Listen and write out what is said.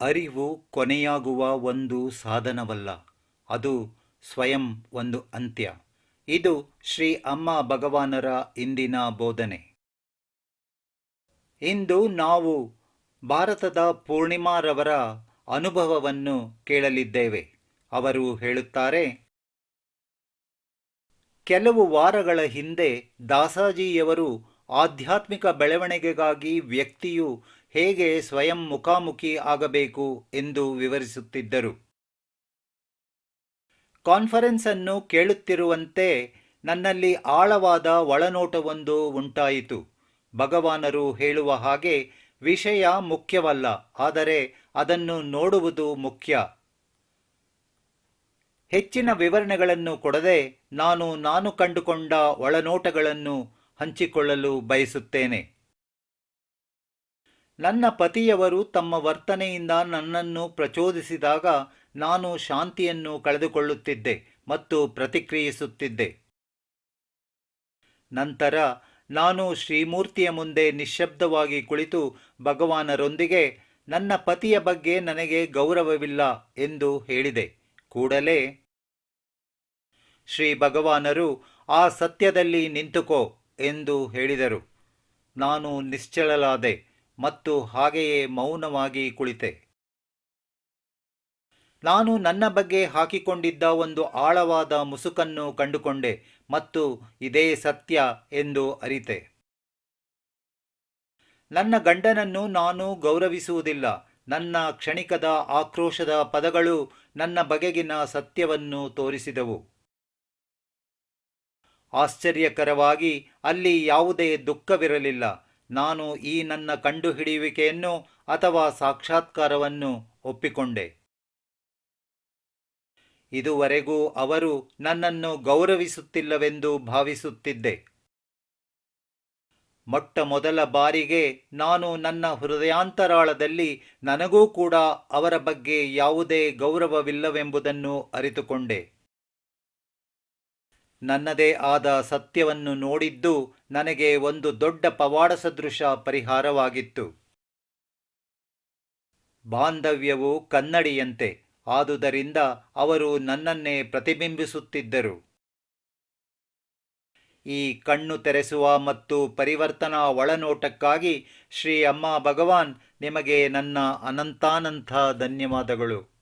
ಅರಿವು ಕೊನೆಯಾಗುವ ಒಂದು ಸಾಧನವಲ್ಲ, ಅದು ಸ್ವಯಂ ಒಂದು ಅಂತ್ಯ. ಇದು ಶ್ರೀ ಅಮ್ಮ ಭಗವಾನರ ಇಂದಿನ ಬೋಧನೆ. ಇಂದು ನಾವು ಭಾರತದ ಪೂರ್ಣಿಮಾರವರ ಅನುಭವವನ್ನು ಕೇಳಲಿದ್ದೇವೆ. ಅವರು ಹೇಳುತ್ತಾರೆ, ಕೆಲವು ವಾರಗಳ ಹಿಂದೆ ದಾಸಾಜಿಯವರು ಆಧ್ಯಾತ್ಮಿಕ ಬೆಳವಣಿಗೆಗಾಗಿ ವ್ಯಕ್ತಿಯು ಹೇಗೆ ಸ್ವಯಂ ಮುಖಾಮುಖಿ ಆಗಬೇಕು ಎಂದು ವಿವರಿಸುತ್ತಿದ್ದರು. ಕಾನ್ಫರೆನ್ಸ್ ಅನ್ನು ಕೇಳುತ್ತಿರುವಂತೆ ನನ್ನಲ್ಲಿ ಆಳವಾದ ಒಳನೋಟವೊಂದು ಉಂಟಾಯಿತು. ಭಗವಾನರು ಹೇಳುವ ಹಾಗೆ ವಿಷಯ ಮುಖ್ಯವಲ್ಲ, ಆದರೆ ಅದನ್ನು ನೋಡುವುದು ಮುಖ್ಯ. ಹೆಚ್ಚಿನ ವಿವರಣೆಗಳನ್ನು ಕೊಡದೆ ನಾನು ನಾನು ಕಂಡುಕೊಂಡ ಒಳನೋಟಗಳನ್ನು ಹಂಚಿಕೊಳ್ಳಲು ಬಯಸುತ್ತೇನೆ. ನನ್ನ ಪತಿಯವರು ತಮ್ಮ ವರ್ತನೆಯಿಂದ ನನ್ನನ್ನು ಪ್ರಚೋದಿಸಿದಾಗ ನಾನು ಶಾಂತಿಯನ್ನು ಕಳೆದುಕೊಳ್ಳುತ್ತಿದ್ದೆ ಮತ್ತು ಪ್ರತಿಕ್ರಿಯಿಸುತ್ತಿದ್ದೆ. ನಂತರ ನಾನು ಶ್ರೀಮೂರ್ತಿಯ ಮುಂದೆ ನಿಶ್ಶಬ್ದವಾಗಿ ಕುಳಿತು ಭಗವಾನರೊಂದಿಗೆ, ನನ್ನ ಪತಿಯ ಬಗ್ಗೆ ನನಗೆ ಗೌರವವಿಲ್ಲ ಎಂದು ಹೇಳಿದೆ. ಕೂಡಲೇ ಶ್ರೀ ಭಗವಾನರು, ಆ ಸತ್ಯದಲ್ಲಿ ನಿಂತುಕೋ ಎಂದು ಹೇಳಿದರು. ನಾನು ನಿಶ್ಚಳಲಾದೆ ಮತ್ತು ಹಾಗೆಯೇ ಮೌನವಾಗಿ ಕುಳಿತೆ. ನಾನು ನನ್ನ ಬಗ್ಗೆ ಹಾಕಿಕೊಂಡಿದ್ದ ಒಂದು ಆಳವಾದ ಮುಸುಕನ್ನು ಕಂಡುಕೊಂಡೆ ಮತ್ತು ಇದೇ ಸತ್ಯ ಎಂದು ಅರಿತೆ. ನನ್ನ ಗಂಡನನ್ನು ನಾನು ಗೌರವಿಸುವುದಿಲ್ಲ. ನನ್ನ ಕ್ಷಣಿಕದ ಆಕ್ರೋಶದ ಪದಗಳು ನನ್ನ ಬಗೆಗಿನ ಸತ್ಯವನ್ನು ತೋರಿಸಿದವು. ಆಶ್ಚರ್ಯಕರವಾಗಿ ಅಲ್ಲಿ ಯಾವುದೇ ದುಃಖವಿರಲಿಲ್ಲ. ನಾನು ಈ ನನ್ನ ಕಂಡುಹಿಡಿಯುವಿಕೆಯನ್ನು ಅಥವಾ ಸಾಕ್ಷಾತ್ಕಾರವನ್ನು ಒಪ್ಪಿಕೊಂಡೆ. ಇದುವರೆಗೂ ಅವರು ನನ್ನನ್ನು ಗೌರವಿಸುತ್ತಿಲ್ಲವೆಂದು ಭಾವಿಸುತ್ತಿದ್ದೆ. ಮೊಟ್ಟ ಮೊದಲ ಬಾರಿಗೆ ನಾನು ನನ್ನ ಹೃದಯಾಂತರಾಳದಲ್ಲಿ ನನಗೂ ಕೂಡ ಅವರ ಬಗ್ಗೆ ಯಾವುದೇ ಗೌರವವಿಲ್ಲವೆಂಬುದನ್ನು ಅರಿತುಕೊಂಡೆ. ನನ್ನದೇ ಆದ ಸತ್ಯವನ್ನು ನೋಡಿದ್ದು ನನಗೆ ಒಂದು ದೊಡ್ಡ ಪವಾಡ ಸದೃಶ ಪರಿಹಾರವಾಗಿತ್ತು. ಬಾಂಧವ್ಯವು ಕನ್ನಡಿಯಂತೆ, ಆದುದರಿಂದ ಅವರು ನನ್ನನ್ನೇ ಪ್ರತಿಬಿಂಬಿಸುತ್ತಿದ್ದರು. ಈ ಕಣ್ಣು ತೆರೆಸುವ ಮತ್ತು ಪರಿವರ್ತನಾ ಒಳನೋಟಕ್ಕಾಗಿ ಶ್ರೀ ಅಮ್ಮ ಭಗವಾನ್ ನಿಮಗೆ ನನ್ನ ಅನಂತಾನಂತ ಧನ್ಯವಾದಗಳು.